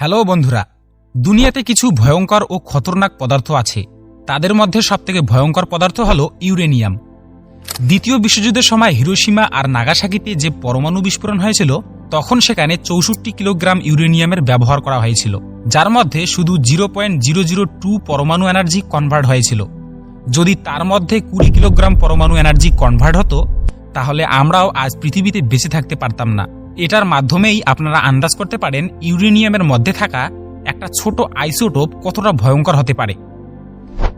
Hello বন্ধুরা, দুনিয়াতে কিছু ভয়ঙ্কর ও খতরনাক পদার্থ আছে। তাদের মধ্যে সবথেকে ভয়ঙ্কর পদার্থ হল ইউরেনিয়াম। দ্বিতীয় বিশ্বযুদ্ধের সময় হিরোসীমা আর নাগাসাকিতে যে পরমাণু বিস্ফোরণ হয়েছিল, তখন সেখানে চৌষট্টি কিলোগ্রাম ইউরেনিয়ামের ব্যবহার করা হয়েছিল, যার মধ্যে শুধু zero point zero zero two পরমাণু এনার্জি কনভার্ট হয়েছিল। যদি তার মধ্যে কুড়ি কিলোগ্রাম পরমাণু এনার্জি কনভার্ট হতো, তাহলে আমরাও আজ পৃথিবীতে বেঁচে থাকতে পারতাম না। এটার মাধ্যমেই আপনারা আন্দাজ করতে পারেন ইউরেনিয়ামের মধ্যে থাকা একটা ছোট আইসোটোপ কতটা ভয়ঙ্কর হতে পারে।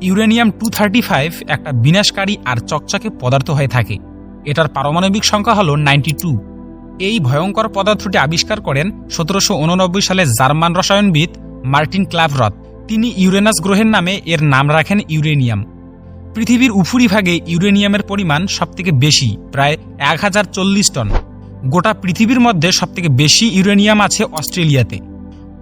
ইউরেনিয়াম টু থার্টি ফাইভ একটা বিনাশকারী আর চকচকে পদার্থ হয়ে থাকে। এটার পারমাণবিক সংখ্যা হল নাইনটি টু। এই ভয়ঙ্কর পদার্থটি আবিষ্কার করেন সতেরোশো উননব্বই সালে জার্মান রসায়নবিদ মার্টিন ক্লাভরথ। তিনি ইউরেনাস গ্রহের নামে এর নাম রাখেন ইউরেনিয়াম। পৃথিবীর উপরিভাগে ইউরেনিয়ামের পরিমাণ সবথেকে বেশি, প্রায় এক হাজার চল্লিশ টন। গোটা পৃথিবীর মধ্যে সবথেকে বেশি ইউরেনিয়াম আছে অস্ট্রেলিয়াতে।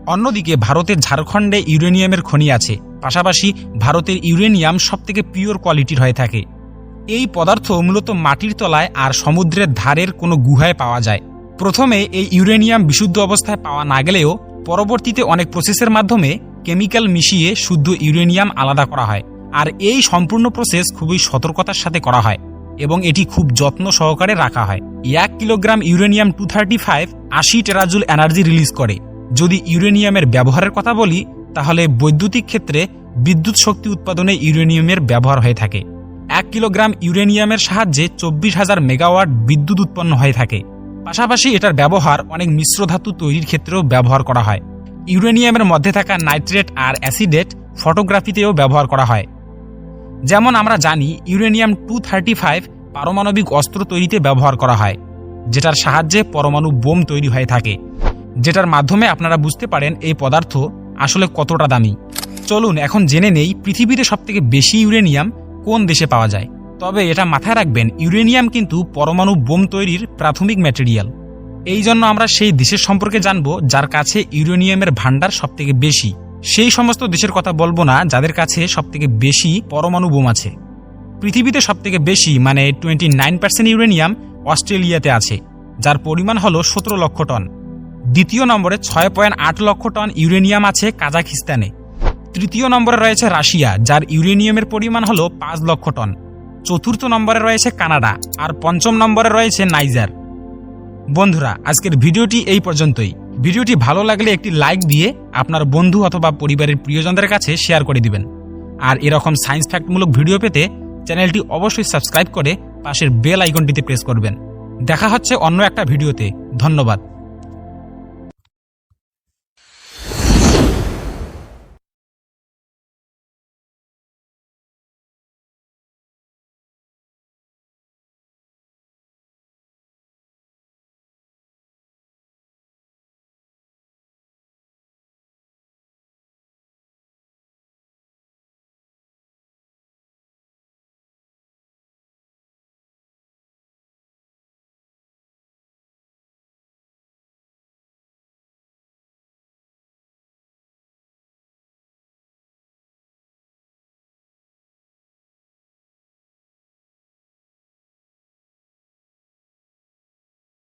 অন্যদিকে ভারতের ঝাড়খণ্ডে ইউরেনিয়ামের খনি আছে। পাশাপাশি ভারতের ইউরেনিয়াম সবথেকে পিওর কোয়ালিটির হয়ে থাকে। এই পদার্থ মূলত মাটির তলায় আর সমুদ্রের ধারের কোনো গুহায় পাওয়া যায়। প্রথমে এই ইউরেনিয়াম বিশুদ্ধ অবস্থায় পাওয়া না গেলেও পরবর্তীতে অনেক প্রসেসের মাধ্যমে কেমিক্যাল মিশিয়ে শুদ্ধ ইউরেনিয়াম আলাদা করা হয়। আর এই সম্পূর্ণ প্রসেস খুবই সতর্কতার সাথে করা হয়। এবং এটি খুব যত্ন সহকারে রাখা হয়। এক kilogram uranium two thirty five আশি টেরাজুল এনার্জি রিলিজ করে। যদি ইউরেনিয়ামের ব্যবহারের কথা বলি, তাহলে বৈদ্যুতিক ক্ষেত্রে বিদ্যুৎ শক্তি উৎপাদনে ইউরেনিয়ামের ব্যবহার হয়ে থাকে। এক কিলোগ্রাম ইউরেনিয়ামের সাহায্যে চব্বিশ হাজার মেগাওয়াট বিদ্যুৎ উৎপন্ন হয়ে থাকে। পাশাপাশি এটার ব্যবহার অনেক মিশ্র ধাতু তৈরির ক্ষেত্রেও ব্যবহার করা হয়। ইউরেনিয়ামের মধ্যে থাকা নাইট্রেট আর অ্যাসিডেট ফটোগ্রাফিতেও ব্যবহার করা হয়। যেমন আমরা জানি, ইউরেনিয়াম টু থার্টি ফাইভ পারমাণবিক অস্ত্র তৈরিতে ব্যবহার করা হয়, যেটার সাহায্যে পরমাণু বোম তৈরি হয়ে থাকে। যেটার মাধ্যমে আপনারা বুঝতে পারেন এই পদার্থ আসলে কতটা দামি। চলুন এখন জেনে নেই পৃথিবীতে সবথেকে বেশি ইউরেনিয়াম কোন দেশে পাওয়া যায়। তবে এটা মাথায় রাখবেন, ইউরেনিয়াম কিন্তু পরমাণু বোম তৈরির প্রাথমিক ম্যাটেরিয়াল এই জন্য আমরা সেই দেশের সম্পর্কে জানব, যার কাছে ইউরেনিয়ামের ভান্ডার সবথেকে বেশি। সেই সমস্ত দেশের কথা বলব না, যাদের কাছে সবথেকে বেশি পরমাণু বোম আছে। পৃথিবীতে সবথেকে বেশি মানে টোয়েন্টি নাইন পার্সেন্ট ইউরেনিয়াম অস্ট্রেলিয়াতে আছে, যার পরিমাণ হল সতেরো লক্ষ টন। দ্বিতীয় নম্বরে ছয় পয়েন্ট আট লক্ষ টন ইউরেনিয়াম আছে কাজাখিস্তানে। তৃতীয় নম্বরে রয়েছে রাশিয়া, যার ইউরেনিয়ামের পরিমাণ হল পাঁচ লক্ষ টন। চতুর্থ নম্বরে রয়েছে কানাডা, আর পঞ্চম নম্বরে রয়েছে নাইজার। বন্ধুরা, আজকের ভিডিওটি এই পর্যন্তই। ভিডিওটি ভালো লাগলে একটি লাইক দিয়ে আপনার বন্ধু অথবা পরিবারের প্রিয়জনদের কাছে শেয়ার করে দিবেন। আর এরকম সায়েন্স ফ্যাক্টমূলক ভিডিও পেতে চ্যানেলটি অবশ্যই সাবস্ক্রাইব করে পাশের বেল আইকনটিতে প্রেস করবেন। দেখা হচ্ছে অন্য একটা ভিডিওতে। ধন্যবাদ।